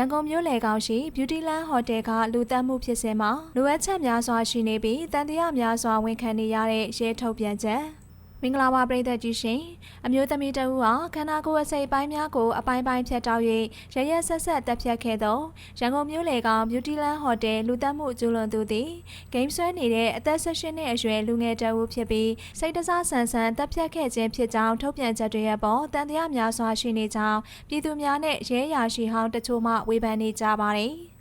န်ကုန်မြို့လေကောင်းရှိ Beautyland Hotel ကလူသက်မှုဖြစ်စဉ်မှာလိုအပ်ချက်များစွာရှိနေပြီးတန်တရားများစွာဝန်ခံနေရတဲ့ရဲထုတ်ပြန်ချက် မင်္ဂလာပါပရိသတ်ကြီးရှင်အမျိုးသမီးတဦးဟာခန္ဓာကိုယ်အစိတ်အပိုင်းများကိုအပိုင်းပိုင်းဖြတ်တောက်၍ရရဆက်ဆက်တက်ဖြတ်ခဲ့သောရန်ကုန်မြို့လေကောင် Beautyland Hotel လူသက်မှုကျူးလွန်သူသည်ဂိမ်းဆွဲနေတဲ့အသက်16နှစ်အရွယ်လူငယ်တဦးဖြစ်ပြီးစိတ်တစားဆန်ဆန်တက်ဖြတ်ခဲ့ခြင်းဖြစ်ကြောင်းထုတ်ပြန်ချက်တွေရဲ့ပေါ်တန်တရားများစွာရှိနေကြောင်းပြည်သူများနဲ့ရဲရာရှိဟောင်းတချို့မှဝေဖန်နေကြပါတယ်။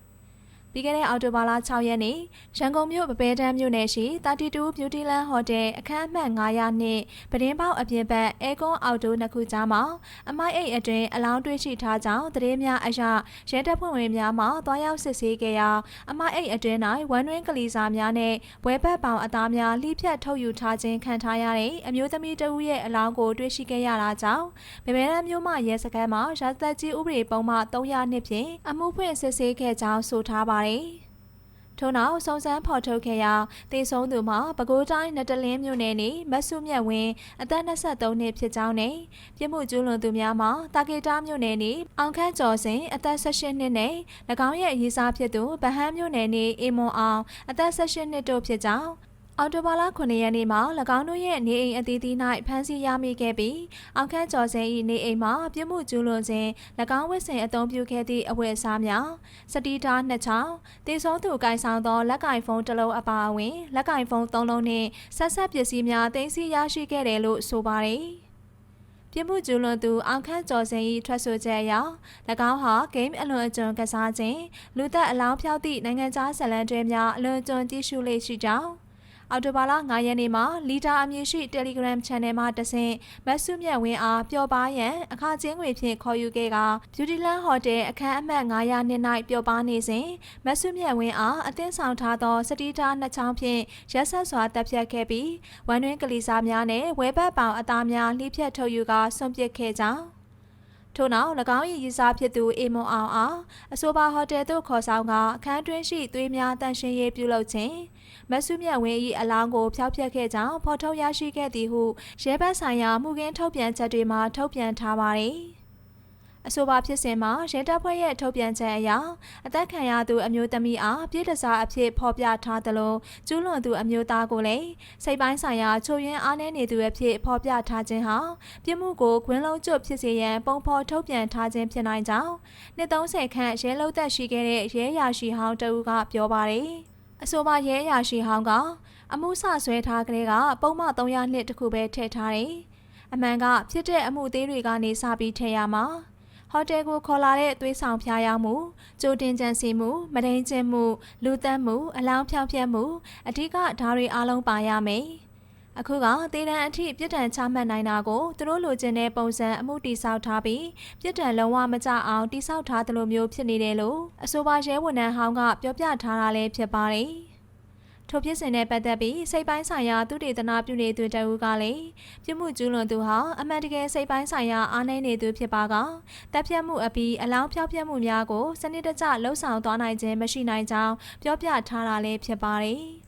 ပြီးခဲ့တဲ့အောက်တိုဘာလ6ရက်နေ့ရန်ကုန်မြို့ပပဲတန်းမြို့နယ်ရှိ32 Beautyland Hotel အခန်းအမှတ်900နှင့်ပဒင်းပေါက်အပြင်ဘက်အဲကွန်အော်တိုနှစ်ခုကြားမှာအမိုက်အိတ်အတွင်းအလောင်းတွေ့ရှိထားကြောင်းသတင်းများအရရဲတပ်ဖွဲ့ဝင်များမှတွားရောက်စစ်ဆေးခဲ့ရာအမိုက်အိတ်အတွင်း၌ဝမ်းတွင်းကလေးစာများနဲ့ဘွဲဘက်ပေါင်အသားများလှိဖြတ်ထုတ်ယူထားခြင်းခံထားရတဲ့အမျိုးသမီးတဦးရဲ့အလောင်းကိုတွေ့ရှိခဲ့ရတာကြောင့်ပပဲတန်းမြို့မှရဲစခန်းမှာရာဇသက်ကြီးဥပဒေပုံမှ300နှစ်ဖြင့်အမှုဖွင့်စစ်ဆေးခဲ့ကြောင်းဆိုထားပါတယ်ထို့နောက်စုံစမ်းဖော်ထုတ်ခဲ့ရာတေဆုံးသူမှာပဲခူးတိုင်းနတလင်းမြို့နယ်နေမတ်စုမြတ်ဝင်းအသက်23နှစ်ဖြစ်ကြောင်းနဲ့ပြစ်မှုကျူးလွန်သူများမှာတာကေတာမြို့နယ်နေအောင်ခန့်ကျော်စင်အသက်18နှစ်နဲ့၎င်းရဲ့ရေးစားဖြစ်သူဗဟန်းမြို့နယ်နေအေမွန်အောင်အသက်18နှစ်တို့ဖြစ်ကြောင်း အော်တိုဘာလ9ရက်နေ့မှာ၎င်းတို့ရဲ့နေအိမ်အသီးသီး၌ဖမ်းဆီးရမိခဲ့ပြီးအောင်ခန့်ကျော်စင်၏နေအိမ်မှာပြစ်မှုကျူးလွန်ခြင်း၎င်းဝစ်စင်အသုံးပြုခဲ့သည့်အဝတ်အစားများစတီတာနှစ်ချောင်းတေဆုံးသူကိုင်ဆောင်သောလက်ကင်ဖုန်းတစ်လုံးအပါအဝင်လက်ကင်ဖုန်းသုံးလုံးနှင့်ဆက်ဆက်ပစ္စည်းများတင်စီရရှိခဲ့တယ်လို့ဆိုပါတယ်ပြမှုကျူးလွန်သူအောင်ခန့်ကျော်စင်၏ထွက်ဆိုချက်အရ၎င်းဟာဂိမ်းအလွန်အကျွံကစားခြင်းလူသက်အလောင်းဖြောက်သည့်နိုင်ငံခြားဇလံတွဲများအလွန်အကျွံကြည့်ရှုလေ့ရှိကြောင်း အော်တိုဘာလ9ရက်နေ့မှာလီတာအမည်ရှိ Telegram Channel မှာတဆင့်မတ်စုမြတ်ဝင်းအားပျော်ပါရန်အခါချင်းငွေဖြင့်ခေါ်ယူခဲ့က Beautyland Hotel အခန်းအမှတ်900နှစ်၌ပျော်ပါနေစဉ်မတ်စုမြတ်ဝင်းအားအသင်းဆောင်ထားသောစတီတာနှစ်ချောင်းဖြင့်ရက်ဆက်စွာတပ်ဖြတ်ခဲ့ပြီးဝမ်းတွင်းကလေးစားများနဲ့ဝဲဘက်ပေါင်အသားများလှိဖြတ်ထုတ်ယူကဆွန့်ပစ်ခဲ့ကြောင်း ထို့နောက်၎င်း၏ရည်စားဖြစ်သူအေမွန်အောင်အားအဆိုပါဟိုတယ်သို့ခေါ်ဆောင်ကအခန်းတွင်းရှိသွေးများတန့်ရှင်းရေးပြုလုပ်ခြင်းမဆုမြတ်ဝင်း၏အလောင်းကိုဖျောက်ဖျက်ခဲ့ကြောင်းဖော်ထုတ်ရရှိခဲ့သည်ဟုရဲဘက်ဆိုင်ရာမှုခင်းထုတ်ပြန်ချက်တွေမှာထုတ်ပြန်ထားပါသည် အဆိုပါဖြစ်စဉ်မှာရဲတပ်ဖွဲ့ရဲ့ထုတ်ပြန်ချက်အရအသက်ခံရသူအမျိုးသမီးအားပြည်တစားအဖြစ်ဖော်ပြထားသလိုကျူးလွန်သူအမျိုးသားကိုလည်းစိတ်ပိုင်းဆိုင်ရာချို့ယွင်းအားနည်းနေသူအဖြစ်ဖော်ပြထားခြင်းဟာပြစ်မှုကိုခွင်းလုံးကျွတ်ဖြစ်စေရန်ပုံဖော်ထုတ်ပြန်ထားခြင်းဖြစ်နိုင်ကြောင်းနှစ်30ခန့်ရဲလုံသက်ရှိခဲ့တဲ့ရဲရာရှိဟောင်းတဦးကပြောပါတယ်အဆိုပါရဲရာရှိဟောင်းကအမှုဆဆွဲထားကလေးကပုံမှန်300နှစ်တခုပဲထည့်ထားတယ်အမှန်ကဖြစ်တဲ့အမှုသေးတွေကနေစပြီးထည့်ရမှာ ဟိုတယ်ကိုခေါ်လာတဲ့သွေးဆောင်ဖျားယောင်းမှုကြိုတင်ကြံစီမှုမဒိန်ကျင်မှုလူသတ်မှုအလောင်းဖြောင်းဖျက်မှုအဓိကဓာတ်တွေအလုံးပါရမယ်အခုကတေတံအထိပြစ်ဒဏ်ချမှတ်နိုင်တာကိုသူတို့လိုချင်တဲ့ပုံစံအမှုတိဆောက်ထားပြီးပြစ်ဒဏ်လုံးဝမကြအောင်တိဆောက်ထားသလိုမျိုးဖြစ်နေတယ်လို့အဆိုပါရဲဝန်ထမ်းဟောင်းကပြောပြထားတာလည်းဖြစ်ပါတယ် ထိုဖြစ်စဉ်နဲ့ပတ်သက်ပြီးစိတ်ပိုင်းဆိုင်ရာသူတေသနာပြုနေသူတဦးကလည်းပြမှုကျူးလွန်သူဟာအမှန်တကယ်စိတ်ပိုင်းဆိုင်ရာအားနည်းနေသူဖြစ်ပါကတပ်ဖြတ်မှုအပြီးအလောင်းဖြောက်ပြတ်မှုများကိုစနစ်တကျလှုပ်ဆောင်သွားနိုင်ခြင်းမရှိနိုင်ကြောင်းပြောပြထားတာလည်းဖြစ်ပါတယ်။